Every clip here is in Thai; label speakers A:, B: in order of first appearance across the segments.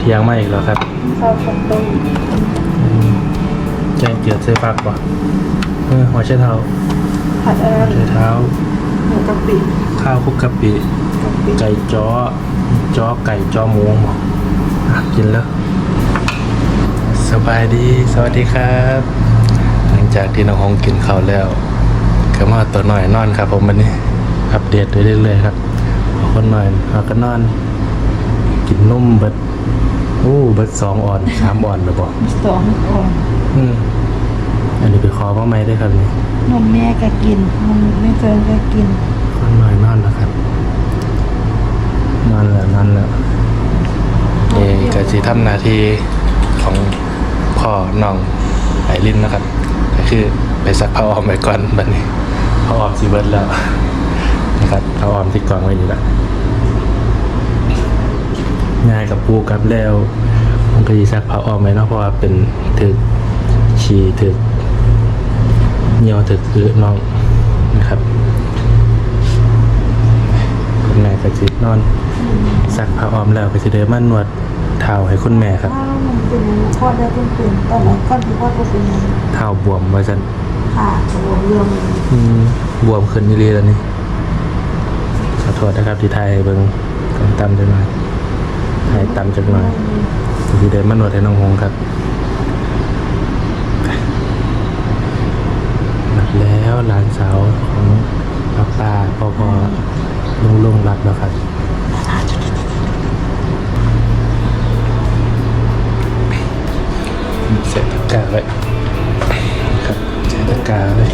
A: เขาเที่ยงมาอีกแล้วครับ
B: ข้าวผัดต้ม
A: แกงเกี๊ยวเส้ฟักป่ะเออหัวไชเท้า
B: ผัดอะไร
A: ไชเท้า
B: หมูกะปิ
A: ข้าวคลุกกะปิ
B: กะปิ
A: ไก่จ้อจ้อไก่จ้อหมูบอกอะกินแล้วสบายดีสวัสดีครับ หลังจากที่น้องฮงกินข้าวแล้วก็มาตัวหน่อยนอนครับ ผมวันนี้อัปเดตไปเรื่อยๆครับพอคนหน่อยเราก็นอน กินนมเบิด โอ้เบิดสองอ่อนสามอ่อนเลยบอก
B: สองอ่อน
A: อืมอันนี้ไปขอมาไหมด้วยครับนี่
B: นมแม่ก็กินนมไม่เจอก็กิน
A: คนหน่อยนอนแล้วครับนอนแล้วนอนแล้วเอกจะสีทำหนาทีของพ่อน้องไอรินนะครับก็คือไปซักผ้าอ้อมไปก่อนบัดนี้ผ้าอ้อมสีเบิดแล้วนะครับผ้าอ้อมที่กองไว้อยู่แล้ว ง่ายกับปูกับแล้วมันก็ยีซักผ้าอ้อมไหมเนาะเพราะว่าเป็นถึกฉี่ถึกเหนียวถึกคือน้องนะครับคุณแม่ก็จินอนซักผ้าอ้อมแล้วก็จะเดินมานวดเท้าให้คุณแม่ครับ
B: ข้าวมันเป็นทอดได้เป็นเป็นตอนแรกก้อนที่ทอดก็เป็น
A: เท้าบวมว่าจัน
B: ขาตัวเรื่อง
A: อืมบวมขึ้นนี่เลยแล้วนี่ขอโทษนะครับที่ไทยเบิ่งกันตำจังหน่ อยไทยตำจังหน่อยที่เดินมานวดให้น้องหงครับหลับแล้วหลานสาวของป้าป้าพ่อพ่อลุงลุงรับแล้วครับเสร็จตะกาไว้ครับเสร็จตะกาไว้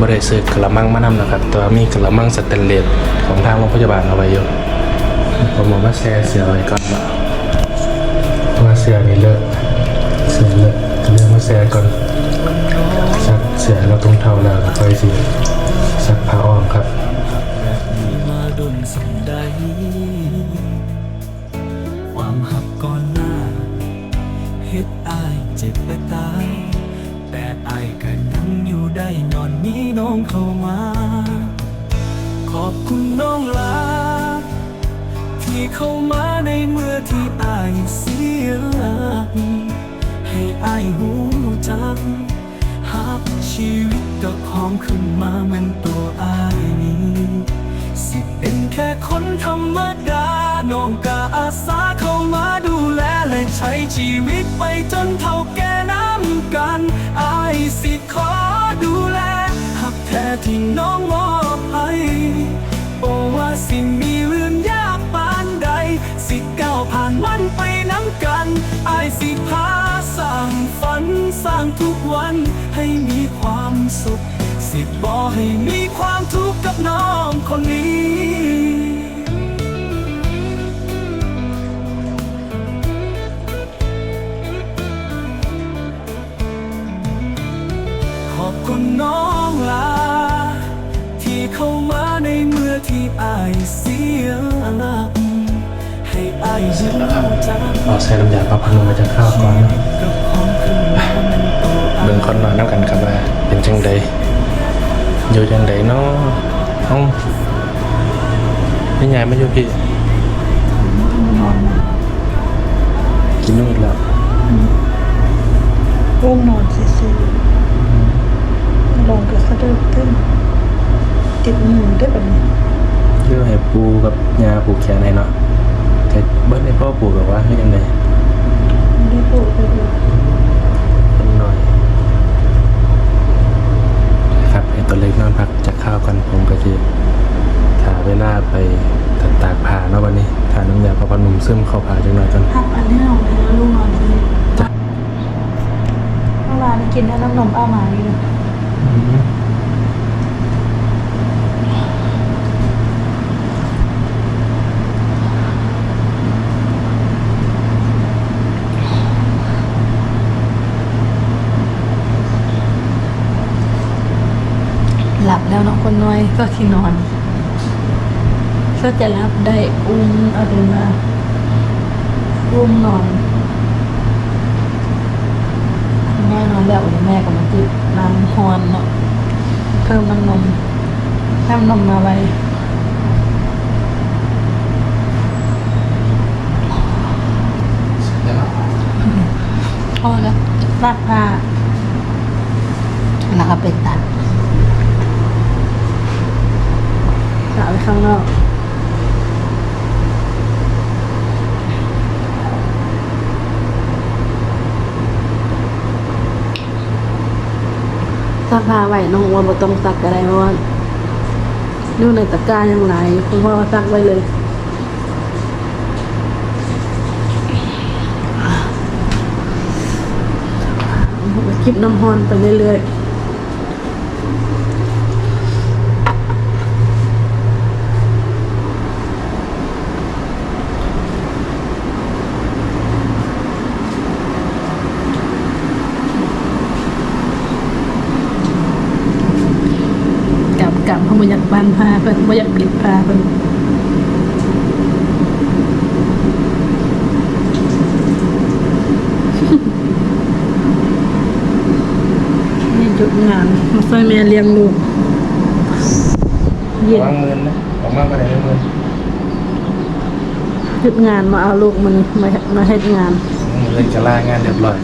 A: บริสุทกระมังมานำนะครับ แต่ว่ามีกระมังสแตนเลสของทางโรงพยาบาลเอาไว้อยู่ ผมบอกว่าแชร์เสือไว้ก่อนว่าว่าเสือนี่เลิกเสือเลิกเรื่องว่าแชร์ก่อนซักเสือเราต้องเท่าแล้วค่อยสิ
C: เข้ามาในเมื่อที่อายเสียหลักให้อายหูจักหักชีวิตก็ของขึ้นมาเหมือนตัวอายนี้ สิเป็นแค่คนธรรมดาน้องกาอาสาเข้ามาดูแลและใช้ชีวิตไปจนเท่าแก่น้ำกันอายสิขอดูแลหักแท้ที่น้องมอบให้โอ้ว่าสิมีเรื่องยาก ก้าวผ่านมันไปน้ำกันอายสิพาสร้างฝันสร้างทุกวันให้มีความสุข สิบอกให้มีความทุกข์กับน้องคนนี้ขอบคุณน้องลา ให้อายยืนจัง
A: เอาใส่น้ำยาปรับพนมมาจากข้าวก่อน
C: กับของขึ้นมามันตัวอาย
A: เบิ่งคนนอนน้ำกันครับว่าเป็นจังใดอยู่จังใดเนาะเอ้าพี่ใหญ่ไม่อยู่พี่
B: นอน
A: กินนู่นแล้ว
B: ร่วงนอนซื่อๆลองก็สะดุ้งตึ้งติดมือได้แบบนี้
A: เรื่องให้ปูกับยาผูกแขนให้เนาะ แต่เบิ้ลให้พ่อปูแบบว่าให้ยังไง
B: ไม่ได้ปลูกไปดู
A: เป็นหน่อยครับให้ตัวเล็กนอนพักจากข้าวกันผมก็จะถ่าเวลาไปตัดตากผ้าเนาะวันนี้ถ่าน้ำยาปรับพนุ่มซึมเข้าผ้าจังหน่อยกัน
B: พักอันนี้เอาไปแล้วลูกนอนเลย
A: จ้ะ
B: เมื่อวานกินน้ำนมอ้ามาอยู่ ก็ที่นอนก็จะรับได้อุ้มอะไรมาอุ้มนอนแม่นอนแล้วแม่กับมันจิบน้ำฮอนเนาะเพิ่มน้ำนมน้ำนมมาไว้พอแล้วรักผ้า ข้างนอกซักผ้าไว้น้องว่าบ่ต้องซักอะไรเพราะว่าอยู่ในตะกร้ายังไรคุณพ่อซักไว้เลยคลิปน้ำฮอนไปเรื่อยๆกลับกลับ เขาบ่อยากบานผ้าเพิ่นบ่อยากปิดผ้าเพิ่นนี่หยุดงานมาช่วยแม่เลี้ยงลูกเย็น
A: วางมือนะออกมาก็ได้ไม่มือ
B: หยุดงานมาเอาลูกมันมามาเฮ็ดงาน
A: มือจะลางานเรียบร้อย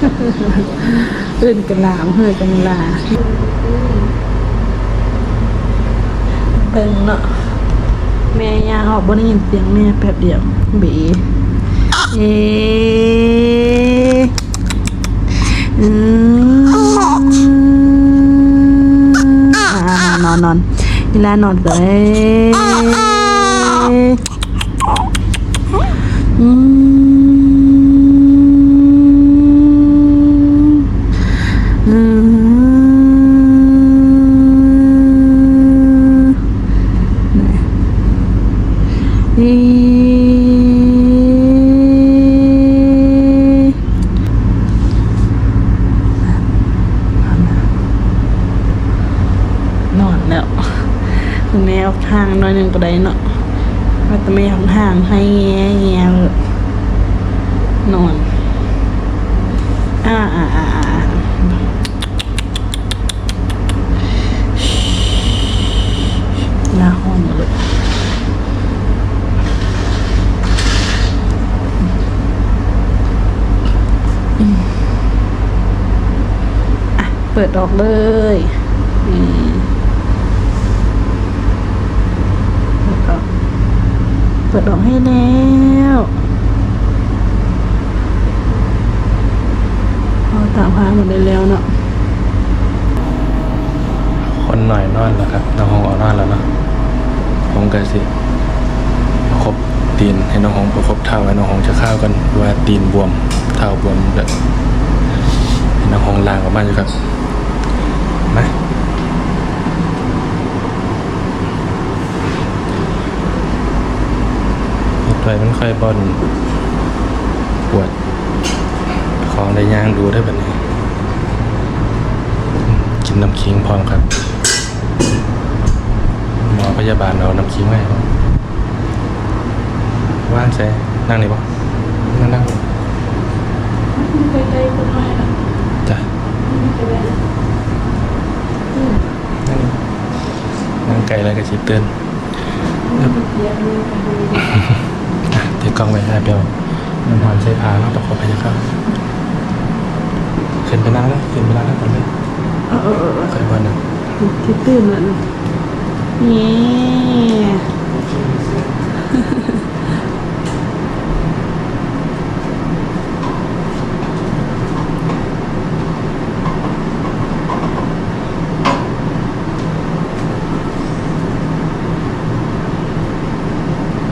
B: อื่นกันลามเฮ้ยกันลา เป็นเนาะแม่ยาออกบ่ได้ยินเสียงแม่แป๊บเดียวบีเออืมอ่านอนนอนเวลานอนเลยอืม อืมอีนอนแล้ว แนวทางหน้อยหนึ่งก็ได้เนาะว่าแต่ไม่ห่างให้แง่แง่เลยนอน อ่าอ่าอ่าหน้าห้องเลยอะเปิดออกเลยอืมแล้วก็ เปิดออกให้แล้วเอาตามหาหมดได้แล้วเนาะ
A: คนหน่อยนอนแล้วครับน้องหงออกนอนแล้วเนาะผมก็สิปรบตีนให้น้องหงประคบเท้าให้น้องหงจะข้าวกันว่าตีนบวมเท้าบวมเด้อให้น้องหงล้างออกมาอยู่ครับ เฮ็ดไว้มันค่อยบอนปวดของได้ย่างดูได้แบบนี้ กินน้ำคิงพร้อมครับหมอพยาบาลเอาน้ำคิงให้ครับว่างใช่นั่งนี่ปะนั่งนั่ง
B: ไปไกลคนน้อยอะ
A: จ้ะนั่งนั่งไกลแล้วก็ชิเตือนอะ ถือกล้องไว้ให้เปียวน้ำหอมใส่ผ้าแล้วประคบพยาครับขึ้นไปนั่งแล้วขึ้นไปนั่งแล้วก่อนเลย
B: เออเออเออเค่
A: อยบอลนะ
B: คิดตื่นแล้วนะนี่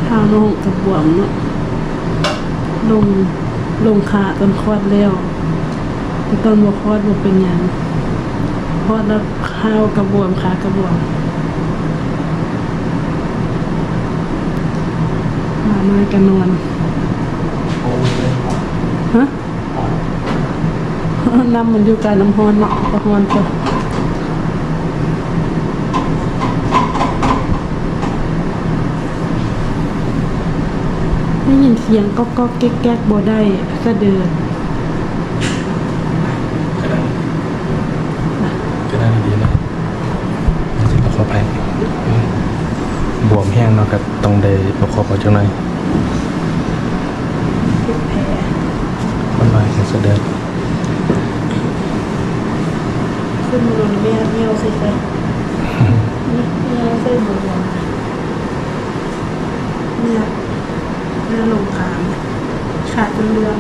B: ข้าวลงกับบวมเนาะ ลงลงขาตอนคลอดแล้วแต่ตอนบ่คลอดบ่เป็นหยังคลอดแล้วข้าวกระบวมขากระบวมมามากันนอนฮะน้ำมันอยู่กับน้ำฮอนเนาะกระฮอนจ้ ได้ยินเสียงก็ก็แก๊กแก๊กบ่ได้สะเดือน
A: ก็นั่งดีๆนะสิประคบให้บวมแห้งเนาะกับตรงใดประคบเอาจังหน่อย
B: แผล
A: มันลอยแค่เสะเดิน
B: ขึ้นมาแม่เมียวใส่ไปเมียวใส่บัวเนี่ยเรือลงขามขาดจนเรือ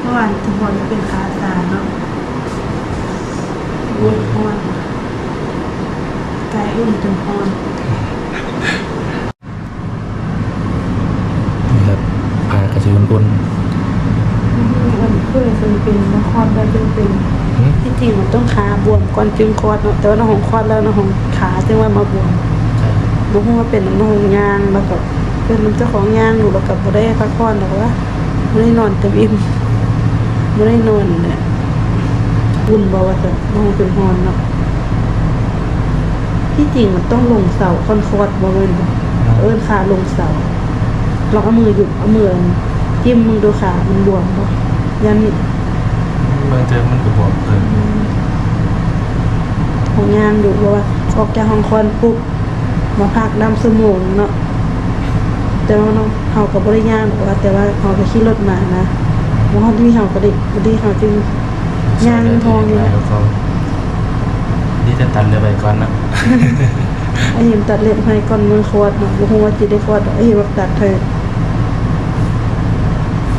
B: เมื่อวานทุกคนจะเป็นขาสารเนาะวุ้นพอนไก่อุ่นจนพอน
A: นี่ครับพากระชืนบน
B: มัน เพื่อเป็นเป็นมาคลอดได้เป็นเป็น
A: หืม
B: ที่จริงมันต้องขาบวมก่อนจึงคลอดเนาะแต่ว่าน้องของคลอดแล้วน้องของขาจึงว่ามาบวม
A: ใช่
B: บ่ฮู้ว่าเป็นน้ำนองยางแล้วก็เป็นน้ำเจ้าของยางอยู่แล้วก็บ่ได้พักผ่อนหรอกว่าบ่ได้นอนเต็มอิ่มบ่ได้นอนเนี่ยบุญบ่ว่าจะน้องเป็นฮอนเนาะที่จริงมันต้องลงเสาคอนคอร์ดบ่แม่นบ่เอิ้นขาลงเสาลองเอามือหยุดเอามือจิ้มมึงดูขามันบวมบ่ยัน
A: เมื่อเจอมันก็บอกเกิน
B: ของยางอยู่เพราะว่าออกจากห้องคอนปุ๊บมาพักน้ำสมองเนาะแต่ว่าน้องเฮากับบริยางหรอกว่าแต่ว่าเฮาก็ขี่รถมานะว่าเฮาที่เฮาก็ได้บ่ได้เฮาจึงย่างทองอยู่
A: นี่จะตัดเรือไปก่อนนะ
B: ไอ้เห็นตัดเล็บให้ก่อนมือคอดเนาะบ่ฮู้ว่าสิได้คอดดอกไอ้เห็นว่าตัดเธอ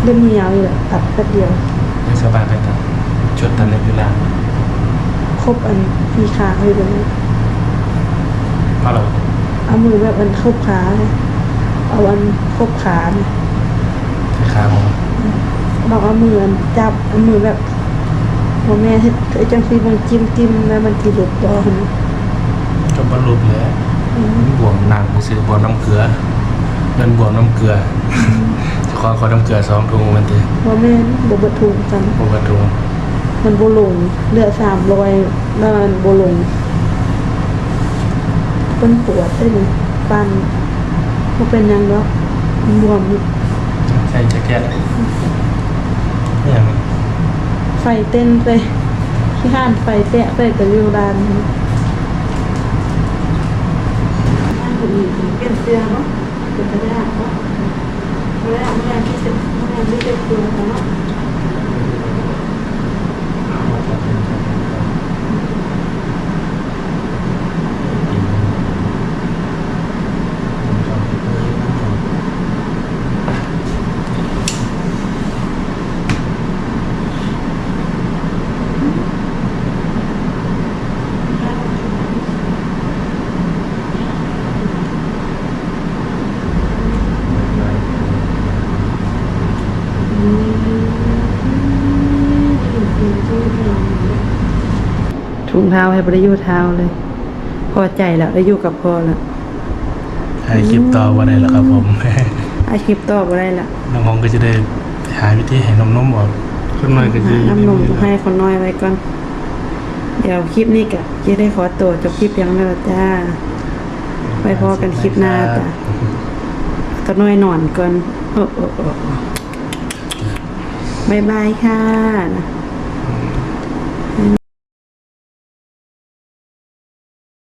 B: เล่มมือยาวอยู่แหละตัดแป๊บเดียว
A: ไม่สบายไปตัด ชุดตัดเล็บอยู่แล้ว
B: ครบอันมีขาให้เลยนะ
A: เพราะเรา
B: เอามือแบบอันครบขาเลยเอาอันครบขาเนี่ย
A: ที่ขาผม
B: เราเอามือจับเอามือแบบพอแม่เฮ็ดไอ้จังซี่มันจิ้มจิ้มแล้วมันสิหลุดบ่หั่น
A: ก็บรรลุเลยมันบวมหนักซื้อบวมน้ำเกลือเงินบวมน้ำเกลือจะขอขอน้ำเกลือสองถุงมันที
B: บ่แม่นบ่เบ่ถูกกัน
A: ปกติ
B: มันบ่ลงเหลือ300แล้วมันบ่ลงเพิ่นปวดได้นี่ปันบ่เป็นหยังดอกมันบวมอยู่
A: ใส่แจ็คเก็ตเนี่ยมัน
B: ไฟเต้นไปที่ห้านไฟแตะไปแต่อยู่ร้านนี้บ้านคนอื่นเปลี่ยนเสื้อเนาะเป็นไปได้เนาะไม่ได้ไม่ได้ที่จะไม่ได้ไม่ได้ตัวเนาะ ถุง เท้าให้บริยูเท้าเลย พอใจแล้วได้อยู่กับพ่อแล้ว
A: ถ่ายคลิปต่อวันไหนล่ะครับผม
B: อาคลิปต่อบ่ได้ละ
A: น้องฮองก็จะได้หาวิธีให้นมนมออกขึ้นมาก็จะ
B: หาน้ำนมให้คนน้อยไว้ก่อน เดี๋ยวคลิปนี้กะจะได้ขอตัวจบคลิปยังแล้วล่ะจ้าไปพอกันคลิปหน้าจ้ะตัวน้อยนอนก่อนโอ้โอ้โอ้บ๊ายบายค่ะ